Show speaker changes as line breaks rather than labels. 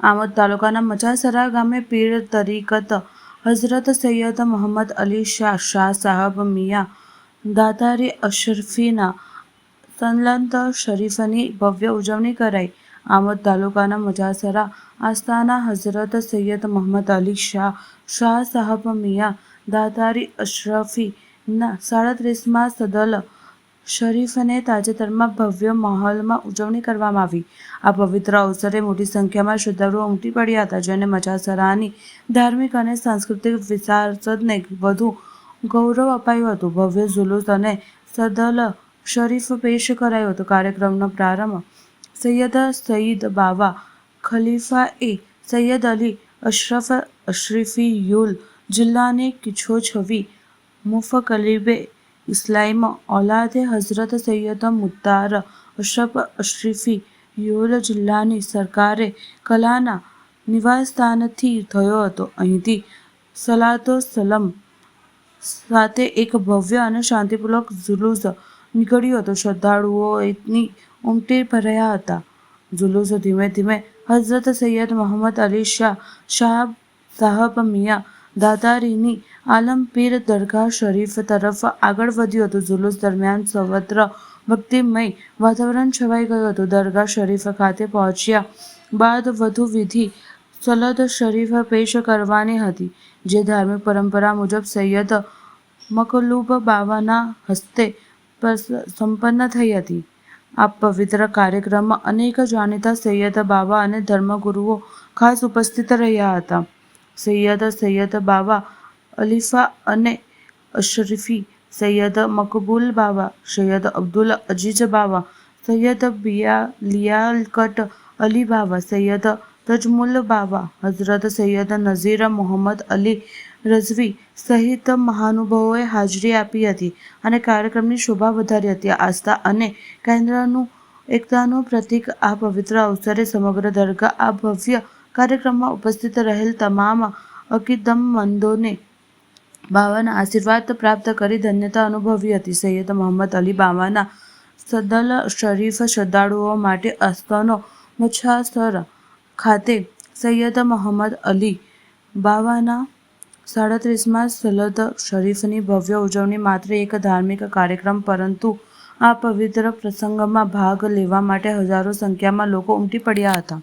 આમોદ તાલુકાના મજાસરા ગામે પીર તરીકત હઝરત સૈયદ મોહમ્મદ અલી શાહ શાહ સાહબ મિયાં દાતારી અશરફીના સંલંત શરીફની ભવ્ય ઉજવણી કરાઈ. આમોદ તાલુકાના મજાસરા આસ્થાના હઝરત સૈયદ મોહમ્મદ અલી શાહ શાહ સાહબ મિયાં દાતારી અશરફીના સાડત્રીસમાં સદલ શરીફને તાજેતરમાં ભવ્ય માહોલમાં ઉજવણી કરવામાં આવી. આ પવિત્ર અવસરે મોટી સંખ્યામાં શ્રદ્ધાળુઓ ઉમટી પડ્યા હતા, જેને મજાસરાની ધાર્મિક અને સાંસ્કૃતિક વિસારસદને વધુ ગૌરવ અપાયું હતું. ભવ્ય જુલુસ અને સદલ શરીફ પેશ કરાયો હતો. કાર્યક્રમનો પ્રારંભ સૈયદ સઈદ બાવા ખલીફા એ સૈયદ અલી અશરફ અશરીફીયુલ જિલ્લાની કિછોછવી મુફકલીબે ઇસ્લામ ઔલાદે હઝરત સૈયદ મુખ્તાર અશરફ અશરીફીયુલ જિલ્લાની સરકારે કલાના નિવાસસ્થાનથી થયો હતો અહીંથી સલાતો સલમ સાથે એક ભવ્ય અને શાંતિપૂર્વક જુલુસ નીકળ્યો હતો. શ્રદ્ધાળુઓની ઉમટી ભર્યા હતા. જુલુસ ધીમે ધીમે હઝરત સૈયદ મોહમ્મદ અલી શાહ શાહ સાહબ મિયાં દાતારીની આલમપીર દરગાહ શરીફ તરફ આગળ વધ્યું હતું. જુલુસ દરમિયાન સર્વત્ર ભક્તિમય વાતાવરણ છવાઈ ગયું હતું. દરગાહ શરીફ ખાતે પહોંચ્યા બાદ વધુ વિધિ સલત શરીફ પેશ કરવાની હતી, જે ધાર્મિક પરંપરા મુજબ સૈયદ મકલુબ બાવાના હસ્તે સંપન્ન થઈ હતી. આ પવિત્ર કાર્યક્રમમાં અનેક જાણીતા સૈયદ બાવા અને ધર્મગુરુઓ ખાસ ઉપસ્થિત રહ્યા હતા. સૈયદ સૈયદ બાવા, અલીફા અને અશરફી, સૈયદ મકબૂલ બાવા, સૈયદ અબ્દુલ અજીજ બાવા, સૈયદ બિયા, લિયાલકટ અલી બાવા, સૈયદ તજમુલ બાવા, હઝરત સૈયદ નઝીર મોહમ્મદ અલી રઝવી સહિત મહાનુભાવોએ હાજરી આપી હતી અને કાર્યક્રમની શોભા વધારી હતી. આસ્થા અને કેન્દ્રનું એકતાનું પ્રતીક આ પવિત્ર અવસરે સમગ્ર દરગાહ આ ભવ્ય કાર્યક્રમમાં ઉપસ્થિત રહેલ તમામ અકીદતમંદોને બાવાના આશીર્વાદ પ્રાપ્ત કરી ધન્યતા અનુભવી હતી. સૈયદ મોહમ્મદ અલી બાવાના સદલ શરીફ શ્રદ્ધાળુઓ માટે અસ્તનો મચ્છાસર ખાતે સૈયદ મોહમ્મદ અલી બાવાના સાડત્રીસમાં સલદ શરીફની ભવ્ય ઉજવણી માત્ર એક ધાર્મિક કાર્યક્રમ, પરંતુ આ પવિત્ર પ્રસંગમાં ભાગ લેવા માટે હજારો સંખ્યામાં લોકો ઉમટી પડ્યા હતા.